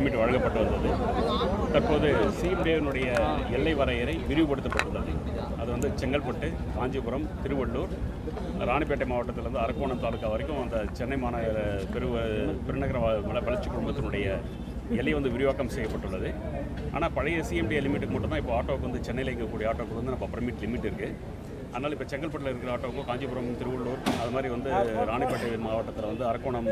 Permit வழங்கப்பட்டு வந்தது. தற்போது சிஎம்டிஏனுடைய எல்லை வரையறை விரிவுபடுத்தப்பட்டுள்ளது. அது வந்து செங்கல்பட்டு காஞ்சிபுரம் திருவள்ளூர் ராணிப்பேட்டை மாவட்டத்திலிருந்து அரக்கோணம் தாலுக்கா வரைக்கும் அந்த சென்னை மாநகர பெரு பெருநகர வ- வளர்ச்சி குடும்பத்தினுடைய எல்லை வந்து விரிவாக்கம் செய்யப்பட்டுள்ளது. ஆனால் பழைய சிஎம்டி லிமிட்டுக்கு மட்டும்தான் இப்போ ஆட்டோவுக்கு வந்து சென்னையில் இருக்கக்கூடிய ஆட்டோவுக்கு வந்து நம்ம பர்மிட் லிமிட் இருக்குது அதனால் இப்போ செங்கல்பட்டில் இருக்கிற ஆட்டோவுக்கும் காஞ்சிபுரம் திருவள்ளூர் அது மாதிரி வந்து ராணிப்பேட்டை மாவட்டத்தில் வந்து அரக்கோணம்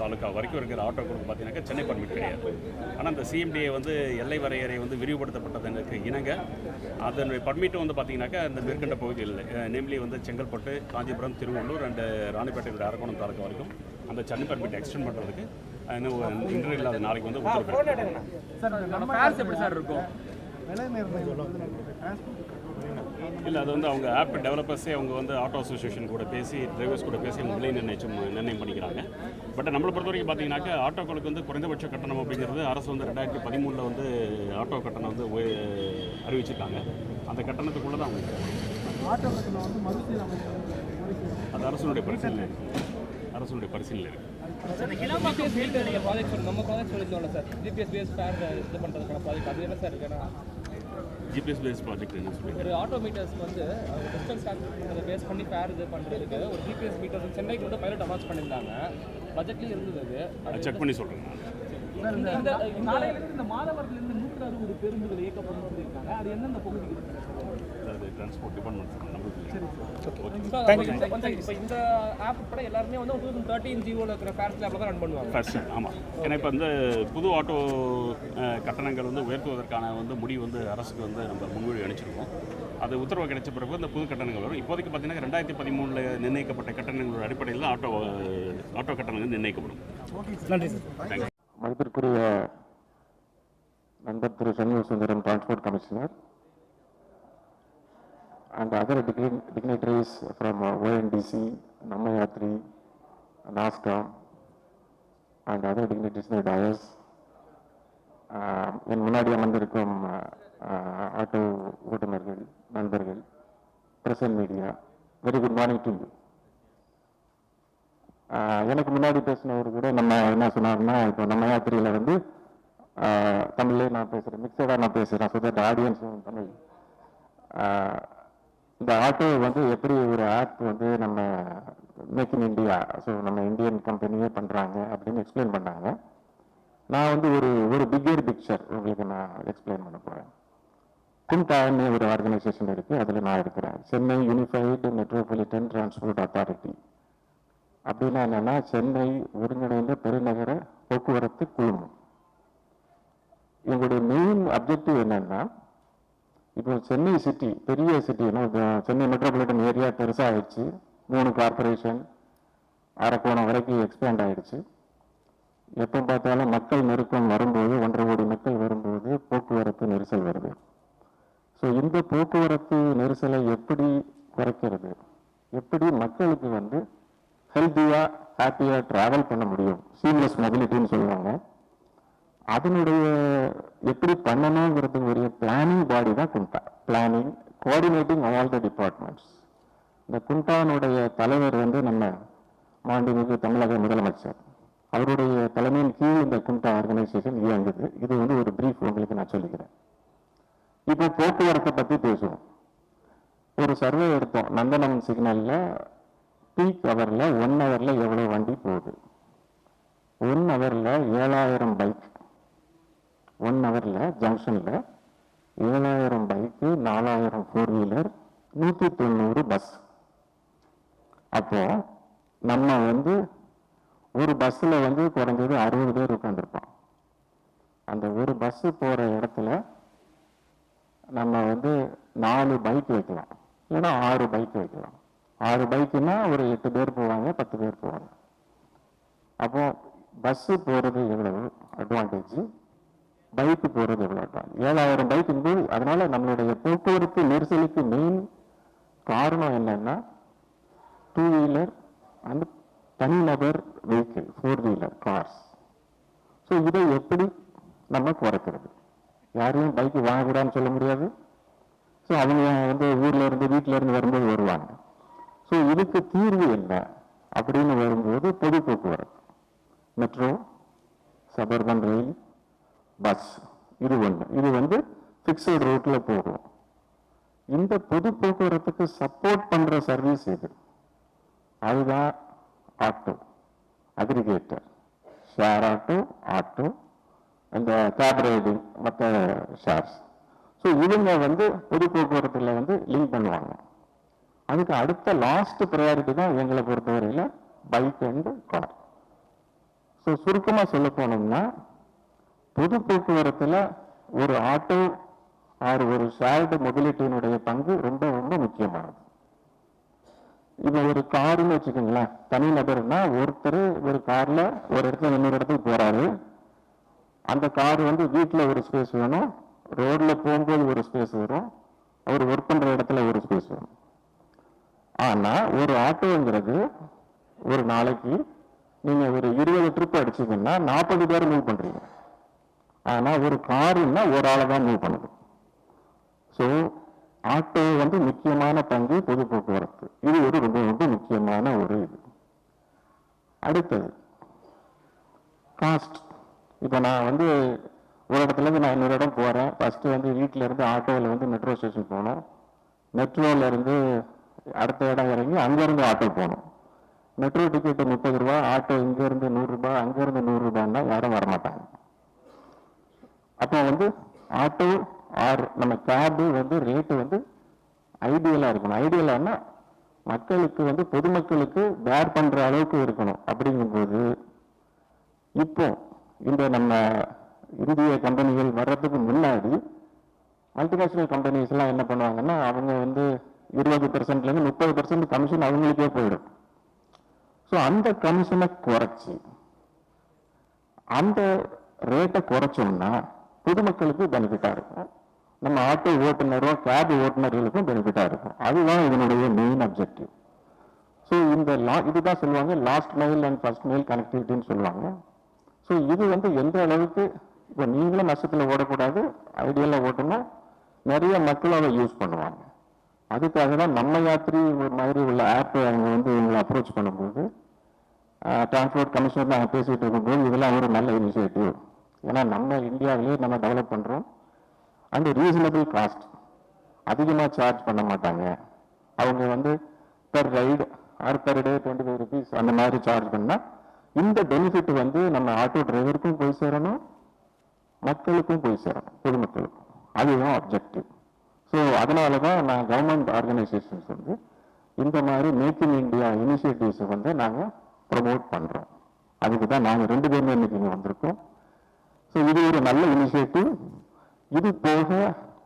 தாலுக்கா வரைக்கும் இருக்கிற ஆட்டோக்களுக்கு பார்த்தீங்கன்னாக்கா சென்னை பர்மிட் கிடையாது. ஆனால் அந்த சிஎம்டிஏ வந்து எல்லை வரையறை வந்து விரிவுபடுத்தப்பட்டதற்கு இணங்க. அதனுடைய பர்மிட் வந்து பார்த்தீங்கன்னாக்கா இந்த மேற்கண்ட பகுதியில் நேம்லி வந்து செங்கல்பட்டு காஞ்சிபுரம் திருவள்ளூர் அண்ட் ராணிப்பேட்டையுடைய அரக்கோணம் தாலுக்கா வரைக்கும் அந்த சென்னை பர்மிட் எக்ஸ்டெண்ட் பண்ணுறதுக்கு இன்னும் ஒரு இன்று இல்லாத நாளைக்கு வந்து உத்தரவு சார் நம்ம ஃபேர்ஸ் எப்படி சார் இருக்கும்? விலை நிர்ணயம் இல்லை அது வந்து அவங்க ஆப் டெவலப்பர்ஸே அவங்க வந்து ஆட்டோ அசோசியேஷன் கூட பேசி டிரைவர்ஸ் கூட பேசி அவங்க விலை நிர்ணயிச்சும் நிர்ணயம் பண்ணிக்கிறாங்க. பட் நம்மளை பொறுத்த வரைக்கும் பார்த்தீங்கன்னாக்கா ஆட்டோக்களுக்கு வந்து குறைந்தபட்ச கட்டணம் அப்படிங்கிறது அரசு வந்து ரெண்டாயிரத்தி பதிமூணில் வந்து ஆட்டோ கட்டணம் வந்து அறிவிச்சிருக்காங்க. அந்த கட்டணத்துக்குள்ளே தான் அவங்க அது அரசனுடைய பரிசீலனை. இருக்கு. அரசனுடைய பரிசீலனை இருக்குது ஃபீல்டு ப்ராஜெக்ட் சொல்லி நம்ம ப்ராஜெக்ட் சொல்லியிருந்தோம்ல சார் ஜிபிஎஸ் பேஸ் ஃபேர் இது பண்ணுறதுக்கான ப்ராஜெக்ட் அது என்ன சார் இருக்குன்னா ஜிபிஎஸ் பேஸ் ப்ராஜெக்ட் என்ன ஒரு ஆட்டோ மீட்டர்ஸ்க்கு வந்து டிஸ்டன்ஸ் கால்குலேட் பேஸ் பண்ணி ஃபேர் இது பண்ணுறதுக்கு ஒரு ஜிபிஎஸ் மீட்டர்ஸ் சென்னைக்கு வந்து பைலட் அவான்ஸ் பண்ணியிருந்தாங்க. பட்ஜெட்லேயும் இருந்தது அது. செக் பண்ணி சொல்கிறேன் இந்த நாளையிலிருந்து இந்த மாதவரத்துலேருந்து நூற்று அறுபது பேருந்துகள் இயக்கப்படும் சொல்லியிருக்காங்க. அது எந்தெந்த பகுதிக்கு இருக்கு அது டிரான்ஸ்போர்ட் டிபார்ட்மெண்ட் இப்போ இந்த ஆப் கூட எல்லாருமே வந்து டூ தௌசண்ட் தேர்ட்டின் ஜியோவில் இருக்கிற ஃபேர் ஸ்லாப்ல தான் ரன் பண்ணுவாங்க. ஃபர்ஸ்ட் ஆமாம் ஏன்னா இப்போ வந்து புது ஆட்டோ கட்டணங்கள் வந்து உயர்த்துவதற்கான வந்து முடிவு வந்து அரசுக்கு வந்து நம்ம முன்மொழி அனுப்பிச்சிருக்கோம். அது உத்தரவு கிடைச்ச பிறகு இந்த புது கட்டணங்கள் வரும். இப்போதைக்கு பார்த்தீங்கன்னா ரெண்டாயிரத்தி பதிமூணில் நிர்ணயிக்கப்பட்ட கட்டணங்களோட அடிப்படையில் தான் ஆட்டோ ஆட்டோ கட்டணங்கள் நிர்ணயிக்கப்படும். நன்றி சார் தேங்க்யூ மதிப்பிற்குரிய நண்பர் Thiru Shanmuga Sundaram transport commissioner and other digni- dignitaries from uh, ONDC, Namayatri, NASCOM, and other dignitaries um, in the dais. என் முன்னாடி அமர்ந்திருக்கும் uh, uh, ஆட்டோ ஓட்டுநர்கள் நண்பர்கள் present media very good morning to you எனக்கு முன்னாடி பேசினவர் கூட நம்ம என்ன சொன்னார்னா இப்போ நம்ம யாத்திரையில் வந்து uh, தமிழ்லேயே நான் பேசுகிறேன் மிக்சடாக நான் பேசுகிறேன் ஸோ தட் ஆடியன்ஸும் தமிழ் இந்த ஆட்டோ வந்து எப்படி ஒரு ஆப் வந்து நம்ம மேக் இன் இந்தியா ஸோ நம்ம இந்தியன் கம்பெனியே பண்ணுறாங்க அப்படின்னு எக்ஸ்பிளைன் பண்ணாங்க. நான் வந்து ஒரு ஒரு பிக்கர் பிக்சர் உங்களுக்கு நான் எக்ஸ்பிளைன் பண்ண போகிறேன் கும்டான்னு ஒரு ஆர்கனைசேஷன் இருக்குது அதில் நான் இருக்கிறேன். Chennai unified metropolitan transport authority அப்படின்னா என்னென்னா சென்னை ஒருங்கிணைந்த பெருநகர போக்குவரத்து குழுமம். எங்களுடைய மெயின் அப்ஜெக்டிவ் என்னென்னா இப்போ சென்னை சிட்டி பெரிய சிட்டி சென்னை மெட்ரோபாலிட்டன் ஏரியா பெருசாகிடுச்சு மூணு கார்பரேஷன் அரக்கோணம் வரைக்கும் எக்ஸ்பேண்ட் ஆயிடுச்சு. எப்போ பார்த்தாலும் மக்கள் நெருக்கம் வரும்போது ஒன்றரை கோடி மக்கள் வரும்போது போக்குவரத்து நெரிசல் வருது. ஸோ இந்த போக்குவரத்து நெரிசலை எப்படி குறைக்கிறது? எப்படி மக்களுக்கு வந்து ஹெல்த்தியாக ஹாப்பியாக ட்ராவல் பண்ண முடியும்? சீம்லெஸ் மொபிலிட்டின்னு சொல்லுவாங்க. அதனுடைய எப்படி பண்ணணுங்கிறது ஒரு பிளானிங் பாடி தான் குண்டா. Planning coordinating all the departments இந்த குண்டானுடைய தலைவர் வந்து நம்ம மாண்புமிகு தமிழக முதலமைச்சர். அவருடைய தலைமையின் கீழ் இந்த குண்டா ஆர்கனைசேஷன் இயங்குது. இது வந்து ஒரு பிரீஃப் உங்களுக்கு நான் சொல்லிக்கிறேன். இப்போ போக்குவரத்தை பற்றி பேசுவோம். ஒரு சர்வே எடுத்தோம். நந்தனம் சிக்னலில் பீக் ஹவரில் ஒன் ஹவரில் எவ்வளோ வண்டி போகுது? ஒன் ஹவரில் ஏழாயிரம் பைக் ஒன் ஹவரில் ஜங்ஷனில் ஏழாயிரம் பைக்கு நாலாயிரம் ஃபோர் வீலர் நூற்றி தொண்ணூறு பஸ் அப்போ நம்ம வந்து ஒரு பஸ்ஸில் வந்து குறைஞ்சது அறுபது பேர் உட்காந்துருப்போம் அந்த ஒரு பஸ்ஸு போகிற இடத்துல நம்ம வந்து நாலு பைக் வைக்கலாம். இல்லைன்னா ஆறு பைக் வைக்கலாம். ஆறு பைக்குன்னா ஒரு எட்டு பேர் போவாங்க பத்து பேர் போவாங்க. அப்போ பஸ்ஸு போகிறது எவ்வளவு? அட்வான்டேஜ் பைக்கு போகிறது எவ்வளோ தான் ஏழாயிரம் பைக்கும்போது அதனால் நம்மளுடைய போக்குவரத்து நெரிசலுக்கு மெயின் காரணம் என்னென்னா டூ வீலர் அண்ட் தனிநபர் vehicle four wheeler cars so இதை எப்படி நம்ம குறைக்கிறது? யாரையும் பைக்கு வாங்கக்கூடாதுன்னு சொல்ல முடியாது. ஸோ அவங்க வந்து ஊரில் இருந்து வீட்டில் இருந்து வரும்போது வருவாங்க. ஸோ இதுக்கு தீர்வு என்ன அப்படின்னு வரும்போது பொது போக்குவரத்து. மெட்ரோ சபர்பன் ரயில் பஸ் இது ஒன்று இது வந்து ஃபிக்ஸட் ரூட்டில் போகும். இந்த பொது போக்குவரத்துக்கு சப்போர்ட் பண்ணுற சர்வீஸ் இது அதுதான் auto aggregator share auto auto அந்த கேப் ரைடிங் மற்ற ஷேர்ஸ் ஸோ இவங்க வந்து பொது போக்குவரத்தில் வந்து லிங்க் பண்ணுவாங்க. அதுக்கு அடுத்த லாஸ்ட் ப்ரையாரிட்டி தான் எங்களை பொறுத்தவரையில் பைக் அண்டு கார் ஸோ சுருக்கமாக சொல்ல போனோம்னா பொது போக்குவரத்தில் ஒரு ஆட்டோ ஆர் ஒரு ஷேர்டு மொபிலிட்டியினுடைய பங்கு ரொம்ப ரொம்ப முக்கியமானது. இப்போ ஒரு காருன்னு வச்சுக்கோங்களேன். தனிநபர்னா ஒருத்தர் ஒரு கார்ல ஒரு இடத்துல இன்னொரு இடத்துக்கு போறாரு. அந்த கார் வந்து வீட்டில் ஒரு ஸ்பேஸ் வேணும். ரோட்ல போகும்போது ஒரு ஸ்பேஸ் வரும். அவர் ஒர்க் பண்ற இடத்துல ஒரு ஸ்பேஸ் வரும். ஆனா ஒரு ஆட்டோங்கிறது ஒரு நாளைக்கு நீங்க ஒரு இருபது ட்ரிப் அடிச்சீங்கன்னா நாற்பது பேர் மூவ் பண்றீங்க. ஆனால் ஒரு காருன்னா ஒரு ஆளை தான் மூவ் பண்ணுது. ஸோ ஆட்டோ வந்து முக்கியமான பங்கு பொது போக்குவரத்து. இது ஒரு ரொம்ப ரொம்ப முக்கியமான ஒரு இது. அடுத்தது காஸ்ட் இப்போ நான் வந்து ஒரு இடத்துலேருந்து நான் இன்னொரு இடம் போகிறேன் ஃபஸ்ட்டு வந்து வீட்டில் இருந்து ஆட்டோவில் வந்து மெட்ரோ ஸ்டேஷன் போகணும். மெட்ரோவிலேருந்து அடுத்த இடம் இறங்கி அங்கேருந்து ஆட்டோ போகணும். மெட்ரோ டிக்கெட்டு முப்பது ரூபா ஆட்டோ இங்கேருந்து நூறுரூபா அங்கேருந்து நூறுரூபான்னா யாரும் வரமாட்டாங்க. அப்போ வந்து ஆட்டோ ஆர் நம்ம கேபு வந்து ரேட்டு வந்து ஐடியலாக இருக்கணும். ஐடியலான்னா மக்களுக்கு வந்து பொதுமக்களுக்கு பேர் பண்ணுற அளவுக்கு இருக்கணும். அப்படிங்கும்போது இப்போ இந்த நம்ம இந்திய கம்பெனிகள் வர்றதுக்கு முன்னாடி மல்டிநேஷ்னல் கம்பெனிஸ்லாம் என்ன பண்ணுவாங்கன்னா அவங்க வந்து இருபது பெர்சன்ட்லேருந்து முப்பது பெர்சன்ட் கமிஷன் அவங்களுக்கே போயிடும். ஸோ அந்த கமிஷனை குறைச்சி அந்த ரேட்டை குறைச்சோம்னா பொதுமக்களுக்கு பெனிஃபிட்டாக இருக்கும். நம்ம ஆட்டோ ஓட்டுநரும் கேப் ஓட்டுநர்களுக்கும் பெனிஃபிட்டாக இருக்கும். அதுதான் இதனுடைய மெயின் அப்ஜெக்டிவ் ஸோ இந்த லா இதுதான் சொல்லுவாங்க last mile and first mile கனெக்டிவிட்டின்னு சொல்லுவாங்க. ஸோ இது வந்து எந்த அளவுக்கு இப்போ நீங்களும் நஷ்டத்தில் ஓடக்கூடாது ஐடியலாக ஓட்டணும். நிறைய மக்கள் அதை யூஸ் பண்ணுவாங்க. அதுக்காக தான் நம்ம யாத்திரி ஒரு மாதிரி உள்ள ஆப் அவங்க வந்து இவங்களை அப்ரோச் பண்ணும்போது டிரான்ஸ்போர்ட் கமிஷனர் நாங்கள் பேசிகிட்டு இருக்கும்போது இதெல்லாம் ஒரு நல்ல இனிஷியேட்டிவ் ஏன்னா நம்ம இந்தியாவிலே நம்ம டெவலப் பண்ணுறோம் அண்ட் ரீசனபிள் காஸ்ட் அதிகமாக சார்ஜ் பண்ண மாட்டாங்க. அவங்க வந்து per ride or per day twenty five rupees அந்த மாதிரி சார்ஜ் பண்ணால் இந்த பெனிஃபிட் வந்து நம்ம ஆட்டோ டிரைவருக்கும் போய் சேரணும் மக்களுக்கும் போய் சேரணும் பொதுமக்களுக்கும். அதுதான் அப்ஜெக்டிவ் ஸோ அதனால தான் நான் கவர்மெண்ட் ஆர்கனைசேஷன்ஸ் வந்து இந்த மாதிரி மேக் இன் இண்டியா இனிஷியேட்டிவ்ஸை வந்து நாங்கள் ப்ரொமோட் பண்ணுறோம் அதுக்கு தான் நாங்கள் ரெண்டு பேருமே இன்னைக்கு இங்கே வந்திருக்கோம். ஸோ இது ஒரு நல்ல இனிஷியேட்டிவ் இது போக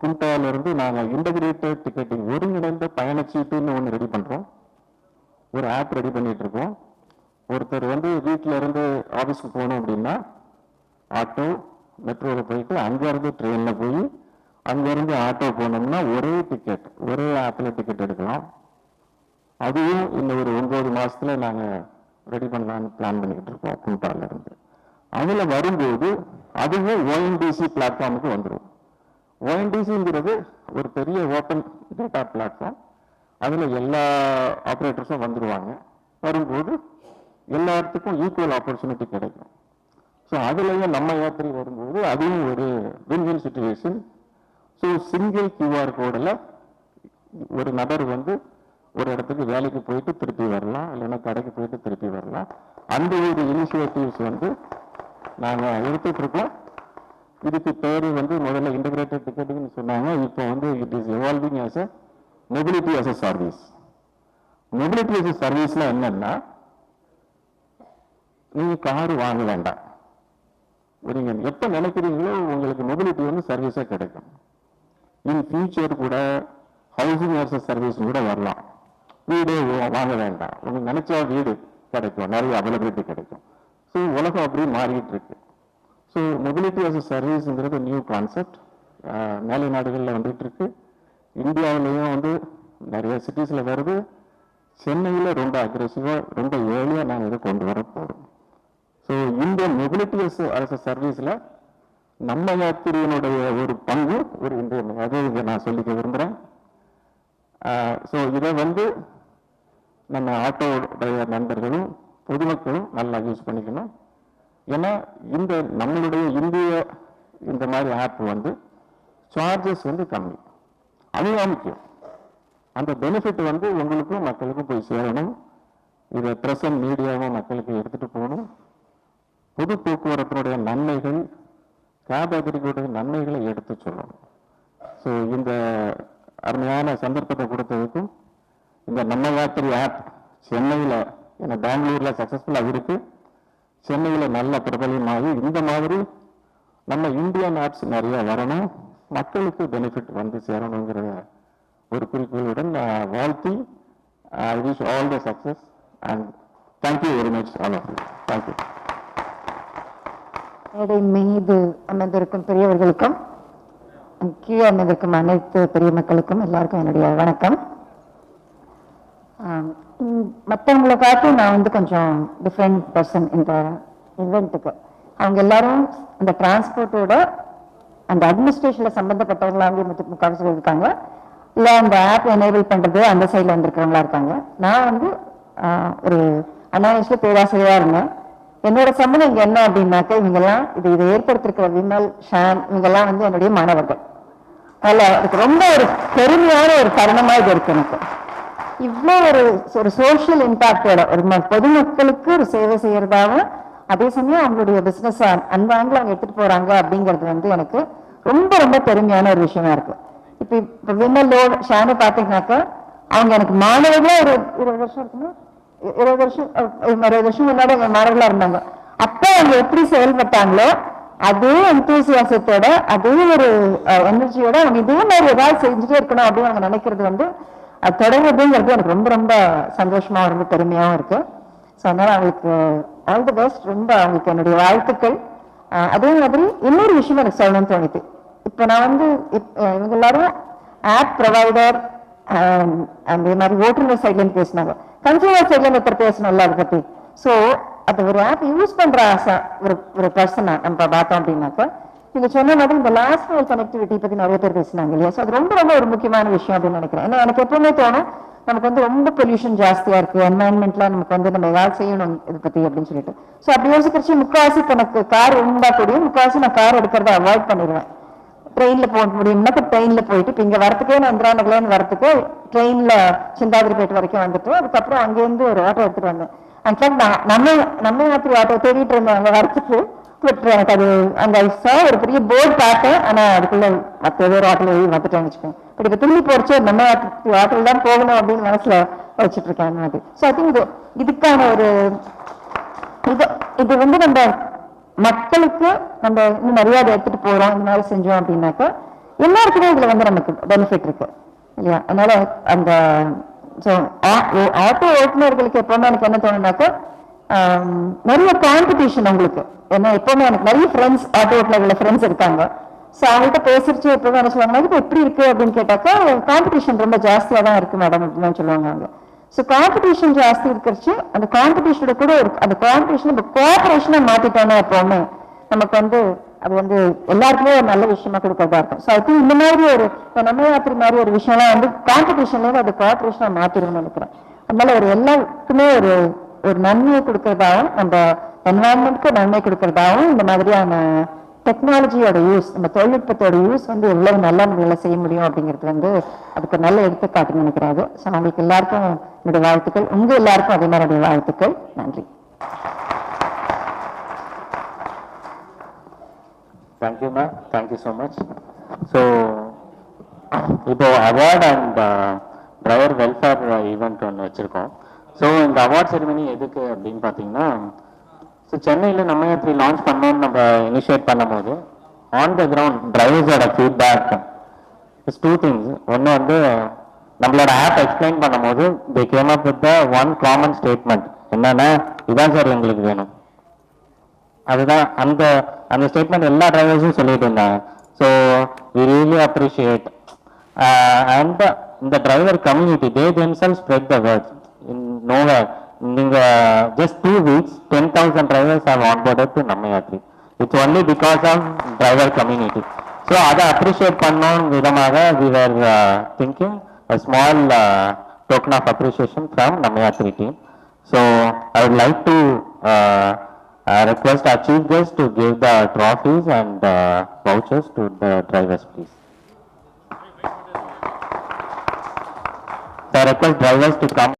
குண்டால நாங்கள் இன்டகிரேட்டட் டிக்கெட்டிங் ஒருங்கிணைந்த பயணச்சீட்டுன்னு ஒன்று ரெடி பண்ணுறோம் ஒரு ஆப் ரெடி பண்ணிகிட்ருக்கோம் இருக்கோம். ஒருத்தர் வந்து வீட்டில் இருந்து ஆஃபீஸ்க்கு போகணும் அப்படின்னா ஆட்டோ மெட்ரோவில் போயிட்டு அங்கேருந்து ட்ரெயினில் போய் அங்கேருந்து ஆட்டோ போனோம்னா ஒரே டிக்கெட் ஒரே ஆப்பில் டிக்கெட் எடுக்கலாம். அதுவும் இந்த ஒரு ஒம்பது மாதத்தில் நாங்கள் ரெடி பண்ணலான்னு பிளான் பண்ணிக்கிட்டு இருக்கோம் குண்டால அதில் வரும்போது அதுவும் ஓஎன்டிசி பிளாட்ஃபார்முக்கு வந்துடும் ஓஎன்டிசிங்கிறது ஒரு பெரிய ஓப்பன் டேட்டா பிளாட்ஃபார்ம் அதில் எல்லா ஆப்ரேட்டர்ஸும் வந்துடுவாங்க வரும்போது எல்லாத்துக்கும் ஈக்குவல் ஆப்பர்ச்சுனிட்டி கிடைக்கும். ஸோ அதுலேயும் நம்ம யாத்திரை வரும்போது அதுவும் ஒரு win win situation so single QR கோடில் ஒரு நபர் வந்து ஒரு இடத்துக்கு வேலைக்கு போயிட்டு திருப்பி வரலாம். இல்லைன்னா கடைக்கு போயிட்டு திருப்பி வரலாம். அந்த ஒரு இனிஷியேட்டிவ்ஸ் வந்து நாங்கள் எடுத்துட்டு இருக்கோம். இதுக்கு பேர் வந்து முதல்ல இன்டகிரேட்டட் டிக்கெட்டுன்னு சொன்னாங்க. இப்போ வந்து it is evolving as a mobility as a service mobility as a சர்வீஸ்ல என்னன்னா நீங்க கார் வாங்க வேண்டாம். நீங்கள் எப்போ நினைக்கிறீங்களோ உங்களுக்கு மொபிலிட்டி வந்து சர்வீஸாக கிடைக்கும். இன் ஃபியூச்சர் கூட ஹவுசிங் ஆஸ் அ சர்வீஸ் கூட வரலாம். வீடு வாங்க வேண்டாம். உங்களுக்கு நினைச்சா வீடு கிடைக்கும். நிறைய அவைலபிலிட்டி கிடைக்கும். ஸோ உலகம் அப்படியே மாறிட்டு இருக்கு. ஸோ மொபிலிட்டி ஆஸ் அ சர்வீஸ்ங்கிறது நியூ கான்செப்ட் மேலை நாடுகளில் வந்துட்டு இருக்கு. இந்தியாவிலையும் வந்து நிறைய சிட்டிஸில் வருது. சென்னையில் ரொம்ப அக்ரெசிவாக ரொம்ப ஏர்லியாக நாங்கள் இதை கொண்டு வர போகிறோம் ஸோ இந்த மொபிலிட்டி as அ சர்வீஸில் நம்ம யாத்திரியனுடைய ஒரு பங்கு ஒரு இன்றைய அதை இதை நான் சொல்லிக்க விரும்புகிறேன் ஸோ இதை வந்து நம்ம ஆட்டோடைய நண்பர்களும் பொதுமக்களும் நல்லா யூஸ் பண்ணிக்கணும். ஏன்னா இந்த நம்மளுடைய இந்திய இந்த மாதிரி ஆப் வந்து சார்ஜஸ் வந்து கம்மி. அதுதான் முக்கியம். அந்த பெனிஃபிட் வந்து உங்களுக்கும் மக்களுக்கும் போய் சேரணும். இதை ப்ரெசன்ட் மீடியாவும் மக்களுக்கு எடுத்துகிட்டு போகணும். பொது போக்குவரத்தினுடைய நன்மைகள் கேப் நன்மைகளை எடுத்து சொல்லணும். ஸோ இந்த அருமையான சந்தர்ப்பத்தை கொடுத்ததுக்கும் இந்த நம்ம யாத்திரை ஆப் சென்னையில் ஏன்னா பெங்களூரில் சக்ஸஸ்ஃபுல்லாக இருக்கு. சென்னையில் நல்ல பிரபலமாகி இந்த மாதிரி நம்ம இந்தியன் ஆப்ஸ் நிறையா வரணும். மக்களுக்கு பெனிஃபிட் வந்து சேரணுங்கிற ஒரு குறிக்கோளுடன் நான் வாழ்த்தி I wish all the success and thank you very much all of you thank you மேடை மீது அமர்ந்திருக்கும் பெரியவர்களுக்கும் கீழே அமர்ந்திருக்கும் அனைத்து பெரிய மக்களுக்கும் எல்லாருக்கும் என்னுடைய வணக்கம். மற்றவங்களை பார்த்து நான் வந்து கொஞ்சம் டிஃப்ரெண்ட் பர்சன் இந்த இவெண்ட்டுக்கு அவங்க எல்லாரும் அந்த டிரான்ஸ்போர்ட்டோட அந்த அட்மினிஸ்ட்ரேஷனில் சம்மந்தப்பட்டவங்களாக வந்து முத்து- இருக்காங்க. இல்லை அந்த ஆப் எனேபிள் பண்ணுறது அந்த சைடில் வந்திருக்கிறவங்களா இருக்காங்க. நான் வந்து ஒரு அனாவசிய பேராசிரியராக இருந்தேன். என்னோட சம்மந்தம் இங்கே என்ன அப்படின்னாக்க இவங்கெல்லாம் இது இதை ஏற்படுத்திருக்கிற விமல் ஷாம் இவங்கெல்லாம் வந்து என்னுடைய மாணவர்கள். அதில் எனக்கு ரொம்ப ஒரு பெருமையான ஒரு தருணமாக இது இருக்கு எனக்கு. இவ்வளோ ஒரு ஒரு சோஷியல் இம்பாக்டோட ஒரு ம- பொதுமக்களுக்கு ஒரு சேவை செய்யறதாவும் அதே சமயம் அவங்களுடைய பிசினஸ் அன்பாங்களும் அவங்க எடுத்துட்டு போறாங்க அப்படிங்கிறது வந்து எனக்கு ரொம்ப ரொம்ப பெருமையான ஒரு விஷயமா இருக்கு. இப்போ இப்போ விமலோ ஷானு பார்த்தீங்கன்னாக்கா அவங்க எனக்கு மாணவர்களே ஒரு இருபது வருஷம் இருக்குன்னா இருபது வருஷம் இருபது வருஷம் முன்னாடி அவங்க மாணவர்களா இருந்தாங்க. அப்போ அவங்க எப்படி செயல்பட்டாங்களோ அதே எந்தூசியாசத்தோட அதே ஒரு எனர்ஜியோட அவங்க இதே மாதிரி ஏதாவது செஞ்சுட்டே இருக்கணும் அப்படின்னு அவங்க நினைக்கிறது வந்து அது தொடங்குதுங்கிறது எனக்கு ரொம்ப ரொம்ப சந்தோஷமாக ரொம்ப பெருமையாகவும் இருக்குது ஸோ அதனால் அவங்களுக்கு ஆல் தி பெஸ்ட் ரொம்ப அவங்களுக்கு என்னுடைய வாழ்த்துக்கள். அதே மாதிரி இன்னொரு விஷயம் எனக்கு சொல்லணும்னு தோணுது. இப்போ நான் வந்து இவங்க எல்லாரும் ஆப் ப்ரொவைடர் அந்த மாதிரி ஓட்டுநர் சைட்லேருந்து பேசினாங்க. கன்சியூமர் சைட்லேருந்து ஒருத்தர் பேசணும்ல அதை பற்றி ஸோ அது ஒரு ஆப் யூஸ் பண்ணுற ஆசை ஒரு ஒரு பர்சனை நம்ம பார்த்தோம் அப்படின்னாக்கா நீங்க சொன்ன மாதிரி இந்த லாஸ்ட் மைல் கனெக்டிவிட்டி பத்தி நிறைய பேர் பேசினாங்க இல்லையா? ஸோ அது ரொம்ப ரொம்ப ஒரு முக்கியமான விஷயம் அப்படின்னு நினைக்கிறேன். ஏன்னா எனக்கு எப்பவுமே தோணும் நமக்கு வந்து ரொம்ப பொல்யூஷன் ஜாஸ்தியா இருக்கு என்வாயன்மெண்ட்ல நமக்கு வந்து நம்ம ஏதாவது செய்யணும் இதை பத்தி அப்படின்னு சொல்லிட்டு. ஸோ அப்படி யோசிக்கிறச்சு முக்காவாசி எனக்கு கார் இருந்தா கூடிய முக்காவாசி நான் கார் எடுக்கிறத அவாய்ட் பண்ணிடுவேன் ட்ரெயினில் போக முடியும்னா இப்போ ட்ரெயினில் போயிட்டு இப்போ இங்கே வரத்துக்கே நான் இந்திராநகர்லேருந்து வரத்துக்கு ட்ரெயினில் சிந்தாதிரிப்பேட் வரைக்கும் வந்துட்டு அதுக்கப்புறம் அங்கேருந்து ஒரு ஆட்டோ எடுத்துட்டு வந்தேன். அன்ஃபேக்ட் நான் நம்ம நம்ம மாதிரி ஆட்டோ தேடிட்டு இருந்தேன் அங்கே வரத்துக்கு. பட் எனக்கு அது அந்த ஐசா ஒரு பெரிய போர்டு பார்த்தேன். ஆனா அதுக்குள்ள மற்ற ஏதோ ஒரு ஆட்டோல எழுதி வந்துட்டேன்னு வச்சுக்கோங்க. பட் இப்போ திரும்பி போறச்சு நம்ம ஆட்டில் தான் போகணும் அப்படின்னு மனசுல வச்சுட்டு இருக்கேன் அது. ஸோ ஐ திங்க் இது இதுக்கான ஒரு இது இது வந்து நம்ம மக்களுக்கு நம்ம இன்னும் மரியாதை எடுத்துட்டு போறோம் இந்த மாதிரி செஞ்சோம் அப்படின்னாக்கா எல்லாருக்குமே இதுல வந்து நமக்கு பெனிஃபிட் இருக்கு. இல்லையா? அதனால அந்த ஸோ ஆட்டோ ஓட்டுநர்களுக்கு எப்போவுமே எனக்கு என்ன தோணுனாக்கா நிறைய காம்படிஷன் உங்களுக்கு. ஏன்னா எப்பவுமே எனக்கு நிறைய ஃப்ரெண்ட்ஸ் ஆட்டோ உள்ள ஃப்ரெண்ட்ஸ் இருக்காங்க. ஸோ அவங்கள்ட்ட பேசுறச்சு எப்போ என்ன சொல்லுவாங்க இப்போ எப்படி இருக்கு? அப்படின்னு கேட்டாக்கா காம்படிஷன் ரொம்ப ஜாஸ்தியாக தான் இருக்கு மேடம் அப்படின்னு சொல்லுவாங்க அவங்க. ஸோ காம்படிஷன் ஜாஸ்தி இருக்கிறச்சு அந்த காம்படிஷனோட கூட இருக்கு அந்த காம்படிஷன் இப்போ கோஆபரேஷனை மாத்திட்டோம்னா எப்பவுமே நமக்கு வந்து அது வந்து எல்லாருக்குமே ஒரு நல்ல விஷயமா கொடுக்கறதா இருக்கும். ஸோ அதுக்கு இந்த மாதிரி ஒரு இப்ப நம்ம யாத்திரி மாதிரி ஒரு விஷயம்லாம் வந்து காம்படிஷன்லேருந்து அது கோஆபரேஷனை மாற்றிடணும்னு நினைக்கிறேன். அதனால ஒரு எல்லாருக்குமே ஒரு ஒரு நன்மையை கொடுக்கறதாவும் நம்ம என்வாயன்மெண்ட்க்கு நன்மை கொடுக்கறதாவும் இந்த மாதிரியான டெக்னாலஜியோட யூஸ் நம்ம தொழில்நுட்பத்தோட யூஸ் வந்து எவ்வளவு நல்ல நம்மளால செய்ய முடியும் அப்படிங்கிறது வந்து அதுக்கு நல்ல எடுத்துக்காட்டுன்னு நினைக்கிறாரு. ஸோ அவங்களுக்கு எல்லாருக்கும் என்னுடைய வாழ்த்துக்கள். உங்க எல்லாருக்கும் அதே மாதிரி வாழ்த்துக்கள். நன்றி. Thank you ma'am thank you so much so இப்போ award and driver welfare event ஒன்று வச்சுருக்கோம். ஸோ இந்த அவார்ட் செரிமனி எதுக்கு அப்படின்னு பார்த்தீங்கன்னா ஸோ சென்னையில் நம்ம எப்படி லான்ச் பண்ணோம்னு நம்ம இனிஷியேட் பண்ணும்போது ஆன் த கிரவுண்ட் டிரைவர்ஸோட ஃபீட்பேக் இட்ஸ் டூ திங்ஸ் ஒன்று வந்து நம்மளோட ஆப் எக்ஸ்பிளைன் பண்ணும்போது they came up with one common statement என்னன்னா இதான் சார் எங்களுக்கு வேணும். அதுதான் அந்த அந்த ஸ்டேட்மெண்ட் எல்லா டிரைவர்ஸும் சொல்லிட்டு இருந்தாங்க. So we really appreciate and இந்த driver community they themselves spread the words in nowhere நீங்க just two weeks ten thousand drivers have onboarded to Namma Yatri it's only because of driver community so அதை appreciate பண்ணும் விதமாக we are thinking small token of appreciation from Namma Yatri team so I would like to I request our chief guest to give the trophies and uh, vouchers to the drivers, please. So I request drivers to come.